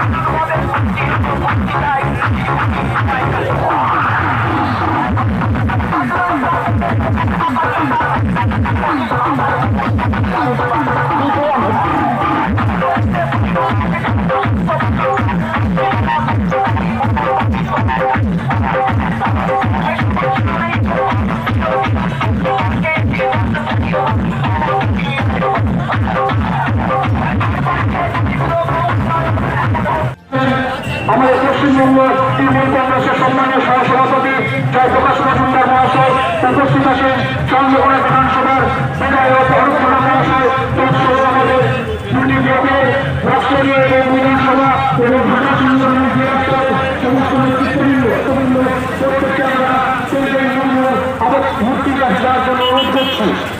Ha ha ha! আমাদের পশ্চিমবঙ্গ তৃণমূল কংগ্রেসের সম্মানীয় সহসভাপতি জয়প্রকাশ মজুমদার মহাশয় উপস্থিত আছেন চন্দ্রকোনা বিধানসভার বিধায়ক অরূপ মহাশয় তৎসহ আমাদের দুটি ব্লকের রাষ্ট্রীয় এবং বিধানসভা এবং ঢাকা সমস্ত নেতৃত্ববৃন্দ প্রত্যেককে আমরা আবার মূর্তি কাজ জন্য অনুরোধ করছি